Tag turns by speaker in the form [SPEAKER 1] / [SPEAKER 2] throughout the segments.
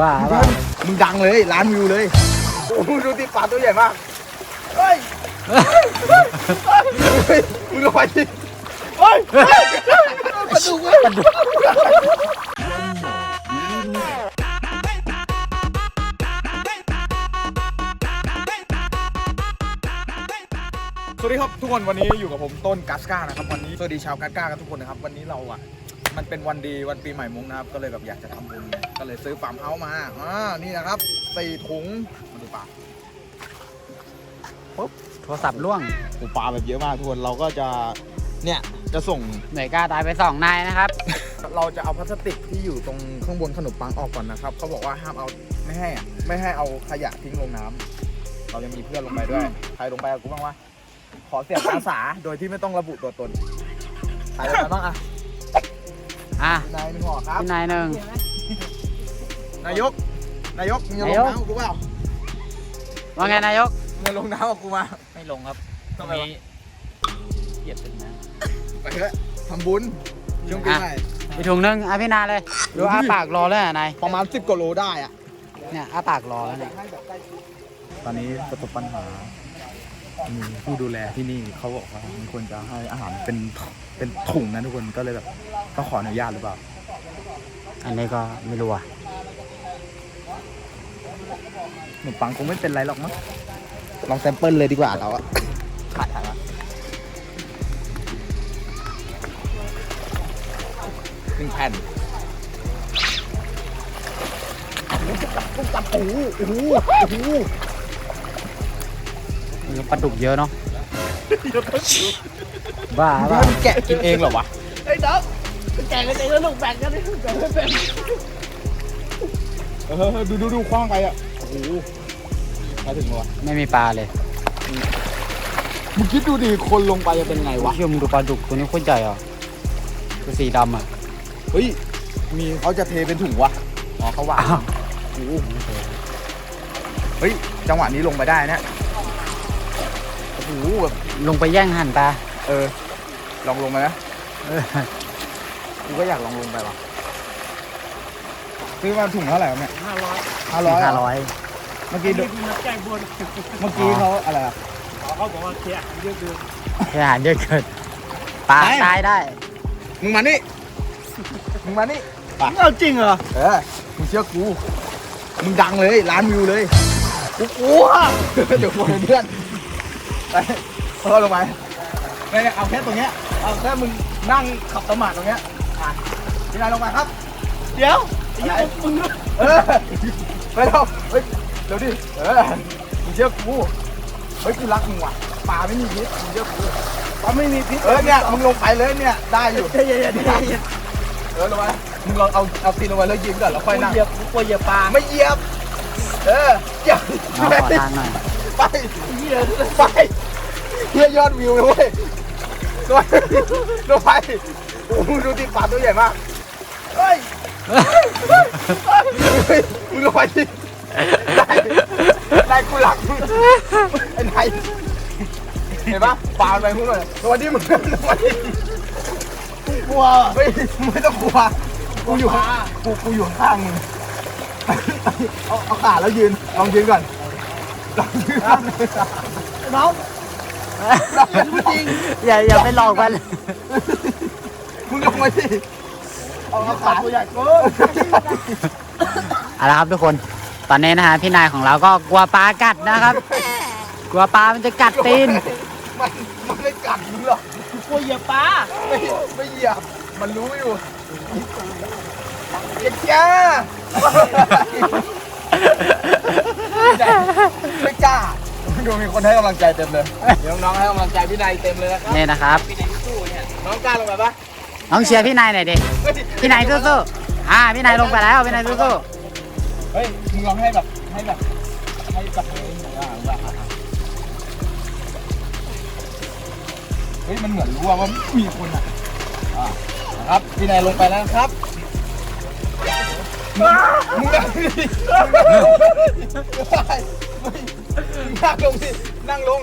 [SPEAKER 1] บ้าบ้า
[SPEAKER 2] มึงดังเลยล้านวิวเลยโอ้โหดูติปลาตัวใหญ่มากเฮ้ยเฮ้ยมึงลงไปดิเฮ้ยเฮ้ยปลาดุกเว้ยสวัสดีครับทุกคนวันนี้อยู่กับผมต้นกัสกานะครับวันนี้สวัสดีชาวกัสกากันทุกคนนะครับวันนี้เราอะ มันเป็นวันดีวันปีใหม่มุ้งนะครับ ก็เลยแบบอยากจะทำบุญไงก็เลยซื้อฟาร์มเฮาส์มาอ่านี่นะครับสี่ถุงมาดูปลา
[SPEAKER 1] โทรศัพท์ล่วง
[SPEAKER 2] โอ้ปลาแบบเยอะมากทุกคนเราก็จะเนี่ยจะส่ง
[SPEAKER 1] หน่วยกล้าตายไปสองนายนะครับ
[SPEAKER 2] เราจะเอาพลาสติกที่อยู่ตรงข้างบนขนมปังออกก่อนนะครับ เขาบอกว่าห้ามเอาไม่ให้อะไม่ให้เอาขยะทิ้งลงน้ำเรายังมีเพื่อนลงไปด้วย ใครลงไปกับกูบ้างวะ ขอเสียงอาสาโดยที่ไม่ต้องระบุตัวตน ใครลงไปบ้างอะ
[SPEAKER 1] อะ
[SPEAKER 2] นายหนึ่งห่อครับ
[SPEAKER 1] พี่นายหนึ่ง
[SPEAKER 2] นายก นายกมึงจะล
[SPEAKER 1] นางยก
[SPEAKER 2] น้ำกับกูเปล่า
[SPEAKER 1] ว่าไงนายก
[SPEAKER 2] มึงจะลงน้ำกับกูมา
[SPEAKER 1] ไม่ลงครับ
[SPEAKER 2] ทำไมวะ
[SPEAKER 1] เหยียบเป็นนะ
[SPEAKER 2] ไปเถอะทำบุญช่วงปีใหม่
[SPEAKER 1] อีกถุงหนึงอะพี่นาเลยดูอ้าปากรอเลยอะนาย
[SPEAKER 2] ประมาณ10กว่าโลได้อะ
[SPEAKER 1] เนี่ยอ้าปากรอแล้วเนี่ย
[SPEAKER 2] ตอนนี้ประสบปัญหา มีผู้ดูแลที่นี่เขาบอกว่ามันควรจะให้อาหารเป็นเป็นถุงนะทุกคนก็เลยแบบต้องขออนุญาตหรือเปล่า
[SPEAKER 1] อันนี้ก็ไม่รู้อะ
[SPEAKER 2] ขนมปังคงไม่เป็นไรหรอกมั้งลองแซมเปิลเลยดีกว่าเราอะขาดขาดละหนึ่งแผ่นต้องจับโอ้โหโอ้โหโอ้โห
[SPEAKER 1] มี ปลาดุกเยอะเนาะบ้า
[SPEAKER 2] บ้า
[SPEAKER 1] บ้า
[SPEAKER 2] แกะกินเองเหรอวะ
[SPEAKER 3] ไอ้ด็อกแก่กันเองแล้วลูกแบ่งกันดิแบ่งไม่เป็น
[SPEAKER 2] เออดูดูดูคว้างไปอะโอ้โหมาถึงแล้ววะ
[SPEAKER 1] ไม่มีปลาเลย
[SPEAKER 2] มึงคิดดูดิคนลงไปจะเป็นไงวะ
[SPEAKER 1] เชื่อมึงดูปลาดุกตัวนี้โคตรใหญ่อะตัวสีดำอะ
[SPEAKER 2] เฮ้ยมีเขาจะเทเป็นถุงวะอ๋อเขาวาง
[SPEAKER 1] อ้าว
[SPEAKER 2] โอ้โหเฮ้ยจังหวะนี้ลงไปได้เนี่ยโอ้โหแบบ
[SPEAKER 1] ลงไปแย่งหั่นปลา
[SPEAKER 2] เออ ลองลงมานะ
[SPEAKER 1] เออ
[SPEAKER 2] กูก็อยากลองลงไปว่ะซื้อมาถุงเท่าไหร่วะเนี่ย
[SPEAKER 3] ห้าร้อย
[SPEAKER 2] ห้าร้อย
[SPEAKER 1] ห้าร้อย
[SPEAKER 2] เมื่อกี้ดู
[SPEAKER 3] มีมาแก้บน
[SPEAKER 2] เมื่อกี้เขาอะไรอะ
[SPEAKER 3] เขาบอกว่าเคียเยอะเกิน
[SPEAKER 1] อาหารเยอะเกินปลา
[SPEAKER 2] ไหน
[SPEAKER 1] ตายได้
[SPEAKER 2] มึงมานี่ มึงมานี่
[SPEAKER 3] เอาจริงเหรอ
[SPEAKER 2] เออ มึงเชื่อกู มึงดังเลยล้านวิวเลย
[SPEAKER 3] กูกลัว
[SPEAKER 2] เดี๋ยวคนเพื่อน ไปเพิ่มลงไปเนี่ยเอาแค่ตรงเนี้ย เอาแค่มึงนั่งขับสมาธิตรงเนี้ยอะพี่นายลงมาครับ
[SPEAKER 3] เดี๋ยวไอ้เหี้ยังมึง
[SPEAKER 2] เออไปเร็วเฮ้ยเดี๋ยวดิเออมึงเชื่อกูเฮ้ยกูรักมึงว่ะปลาไม่มีพิษมึงเชื่อกู
[SPEAKER 3] ปลาไม่มีพิษ
[SPEAKER 2] เออเนี่ยมึงลงไปเลยเนี่ยได้อยู่
[SPEAKER 3] เย็นเย็นเย็นเย็น
[SPEAKER 2] เออลงไปมึงลองเอาเอาตีนลงไปแล้วยิงก่อนแล้วค่อยนั่ง
[SPEAKER 3] เหยียบกูกลัวเหยียบปลา
[SPEAKER 2] ไม่เหยียบ เออเหยียบ
[SPEAKER 1] เอาขอทางหน่อย
[SPEAKER 2] ไป
[SPEAKER 3] เหี้ย
[SPEAKER 2] ไปเฮียยอดวิวเลยเว้ยลงไปลงไปโอ้โหดูติปลาตัวใหญ่มากเฮ้ยเฮ้ยมึงลงไปดินายนายกูหลักมึงไอ้นายเห็นปะปลาไปมึงเลยลงมาดิมึงลงมาดิ
[SPEAKER 3] กลัว
[SPEAKER 2] เฮ้ยมึงไม่ต้องกลัวกูอยู่ข้างกูกูอยู่ข้างมึงเอาเอาขาแล้วยืนลองยืนก่อน ลองยืนก่อน
[SPEAKER 3] น้อง
[SPEAKER 2] ลองยืนจริง
[SPEAKER 1] อย่าอย่าไปหลอกมัน
[SPEAKER 2] มึงลงมาสิเอาเอา
[SPEAKER 3] ปลา
[SPEAKER 2] ขา
[SPEAKER 3] ตัวใหญ่เกิน
[SPEAKER 1] เอาละครับทุกคน ตอนนี้นะฮะพี่นายของเราก็กลัวปลากัดนะครับ กลัวปลามันจะกัดตีน
[SPEAKER 2] มันมันไม่กัดมึงหรอก
[SPEAKER 3] กูกลัวเหยียบปลา
[SPEAKER 2] ไม่ไม่เหยียบ มันรู้อยู่เจ๊จ้า ไม่กล้าดูมีคนให้กำลังใจเต็มเลยเดี๋ยวน้องๆให้กำลังใจพี่นายเต็มเลยนะครับ
[SPEAKER 1] นี่นะครับ
[SPEAKER 2] พี่นายสู้ๆเนี่ยน้องกล้าลงไปปะ
[SPEAKER 1] น้องเชียร์พี่นายหน่อยดิ
[SPEAKER 2] เฮ้ย
[SPEAKER 1] พี่นายสู้ๆอ่าพี่นายลงไปแล้วพี่นายสู้
[SPEAKER 2] เฮ้ยมึงลองให้แบบให้แบบให้แบบเองแบบว่าแบบเฮ้ยมันเหมือนรู้ว่าว่ามีคนอะอ่านะครับพี่นายลงไปแล้วนะครับ มึงนั่งดินั่งลงสินั่งลง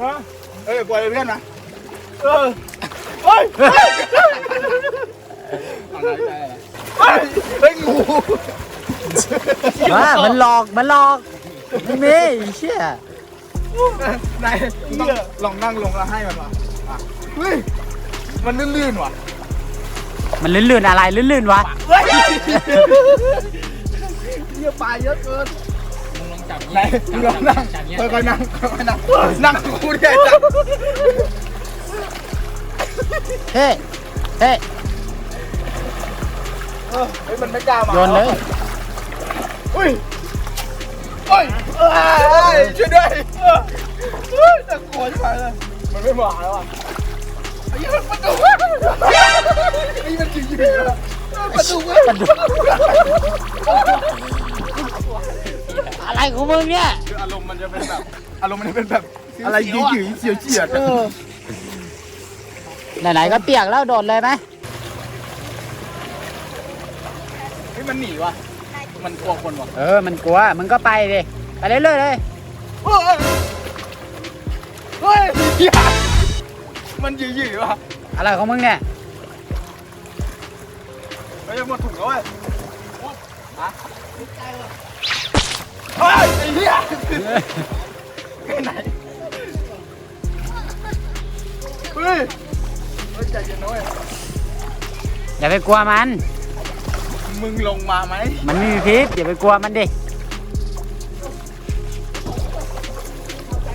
[SPEAKER 3] ฮะ
[SPEAKER 2] เอ้ยปล่อยเพื่อนนะ
[SPEAKER 3] เออเฮ้ย
[SPEAKER 2] เอาไหนใจอะไร
[SPEAKER 3] เฮ้ย
[SPEAKER 2] เฮ้ยงู
[SPEAKER 1] ว่ามันหลอกมันหลอกไม่มีไอ้เชี่ย
[SPEAKER 2] ไหนลองลองนั่งลงแล้วให้มันมาอะเฮ้ยมันลื่นๆว่ะ
[SPEAKER 1] มันลื่นๆอะไรลื่นๆวะ
[SPEAKER 2] เฮ้ยเหี้ยปลาเยอะเกิน
[SPEAKER 3] มึงลองจับ
[SPEAKER 2] ไหนมึงลองนั่งค่อยๆนั่งค่อยๆนั่งนั่งกูเนี่ยจับ
[SPEAKER 1] เฮ้เฮ้
[SPEAKER 2] เออเฮ้ยมันไม่กล้ามา
[SPEAKER 1] โยนเลย
[SPEAKER 2] เฮ้ยเฮ้ยเอ้ยช่วยด้วยเออเฮ้ยน่ากลัวใช่ไหมเลยมันไม่มาแล้วอะไอ้เหี้ยมันประตูไอ้มันจริงๆเลยประตูว้ย
[SPEAKER 1] ประตูอะไรของมึงเนี่ย
[SPEAKER 2] คืออารมณ์มันจะเป็นแบบอารมณ์มันจะเป็นแบบอะไรหยิ่ยๆเฉียวเฉียด
[SPEAKER 1] ไหนๆก็เปียกแล้วโดดเลยไหม
[SPEAKER 2] เฮ้ยมันหนีวะมันกลัวคนวะ
[SPEAKER 1] เออ มันกลัว มึงก็ไปดิไปเรื่อยๆเลย
[SPEAKER 2] เฮ้ยเฮ้ยเหี้ยมันหยิ่ยๆว่ะ
[SPEAKER 1] อะไรของมึงเนี่ย
[SPEAKER 2] เฮ้ยหมดถุงแล้วเว้ยฮะเฮ้ยไอ้เหี้ยไปไหนเฮ้ยเฮ้ยใจเย็นนะเว้ย
[SPEAKER 1] อย่าไปกลัวมัน
[SPEAKER 2] มึงลงมาไหม
[SPEAKER 1] มันไม่มีพิษอย่าไปกลัวมันดิ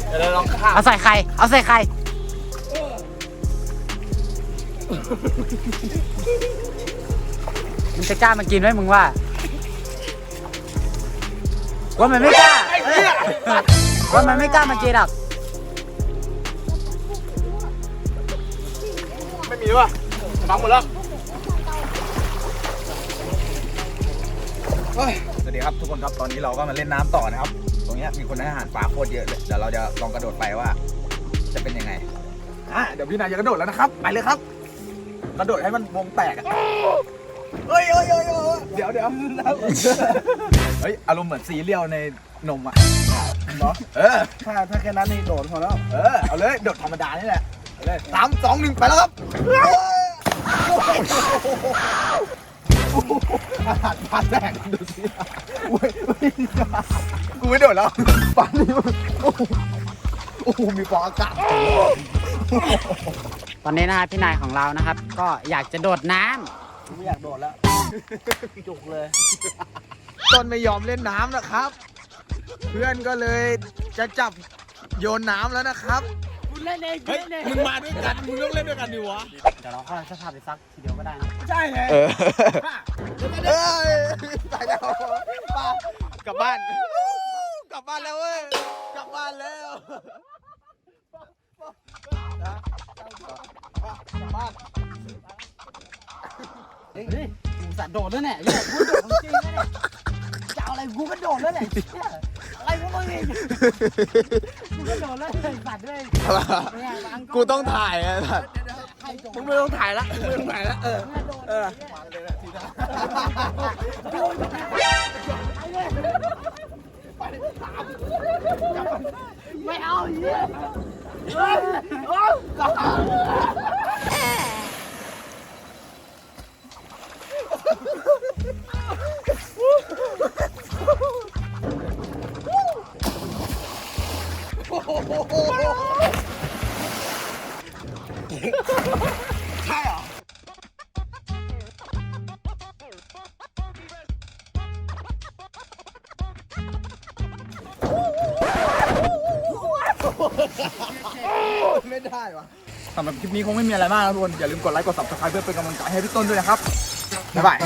[SPEAKER 2] เดี๋ยวเราลองข้าม
[SPEAKER 1] เอาใส่ไข่เอาใส่ไข่ มันจะกล้ามากินไหมมึงว่า ว่ามันไม่กล้า
[SPEAKER 2] ไอ้เหี้ย
[SPEAKER 1] ว่ามันไม่กล้ามากินหรอก
[SPEAKER 2] ไม่มีว่ะบังหมดแล้วเฮ้ยสวัสดีครับทุกคนครับตอนนี้เราก็มาเล่นน้ำต่อนะครับ ตรงเนี้ยมีคนให้อาหารปลาโคตรเยอะเลยเดี๋ยวเราจะลองกระโดดไปว่า จะเป็นยังไงอะเดี๋ยวพี่นายจะกระโดดแล้วนะครับ ไปเลยครับ กระโดดให้มันวงแตกอะ เฮ้ยเฮ้ยเฮ้ยเฮ้ยเดี๋ยวเดี๋ยวเฮ้ยอารมณ์เหมือนซีเรียลในนมอะเนาะเออ
[SPEAKER 3] ถ้าถ้าแค่นั้นนี่โดดพอแล้ว
[SPEAKER 2] เออเอาเลยโดดธรรมดานี่แหละเอาเลยสามสองหนึ่งไปแล้วครับอาหารปลาแดงดูสิอุ๊ยอุ๊ยกูไม่โดดแล้วปลานี่มันโอ้โหโอ้โหมีฟองอากาศ
[SPEAKER 1] ตอนนี้นะฮะพี่นายของเรานะครับ ก็อยากจะโดดน้ำ
[SPEAKER 3] กู ไม่อยากโดดแล้ว จุกเลย
[SPEAKER 2] ต้นไม่ยอมเล่นน้ำนะครับ เพื่อนก็เลยจะจับโยนน้ำแล้วนะครับ
[SPEAKER 3] คุณเล่นเองคุณเล่นเอง
[SPEAKER 2] มึงมาด้วยกัน มึงต้องเล่นด้วยกันดิวะ
[SPEAKER 1] เดี๋ยวเราค่อยจะพาไปซักทีเดียวก็ได้นะ
[SPEAKER 3] ใช่ไง
[SPEAKER 2] เออเอ้ยไปแล้วป้ากลับบ้าน กลับบ้านแล้วเว้ย กลับบ้านแล้วนะกลับบ้าน
[SPEAKER 1] เฮ้ยกูสัตว์โดดแล้วเนี่ยอย่าพูดโดดของจริงนะเนี่ยจะเอาอะไรกูก็โดดแล้วเนี่ยเหี้ยอะไรของมึงเองกูก็โดดแล้วเนี่ยสัตว์ด้วยเนี่ยวางล้
[SPEAKER 2] กูต้องถ่ายอะสัตว์
[SPEAKER 1] ใครโดด
[SPEAKER 2] มึงไม่ต้องถ่ายละมึงไม่ต้องถ่ายละเออ
[SPEAKER 1] เนี่ยโดด
[SPEAKER 2] เออ
[SPEAKER 1] ไม่เอาเหี้ย
[SPEAKER 2] ใช่เหรอ ไม่ได้วะสำหรับคลิปนี้คงไม่มีอะไรมากนะทุกคน อย่าลืมกดไลค์ กด subscribe เพื่อเป็นกำลังใจให้พี่ต้นด้วยนะครับ บ๊ายบาย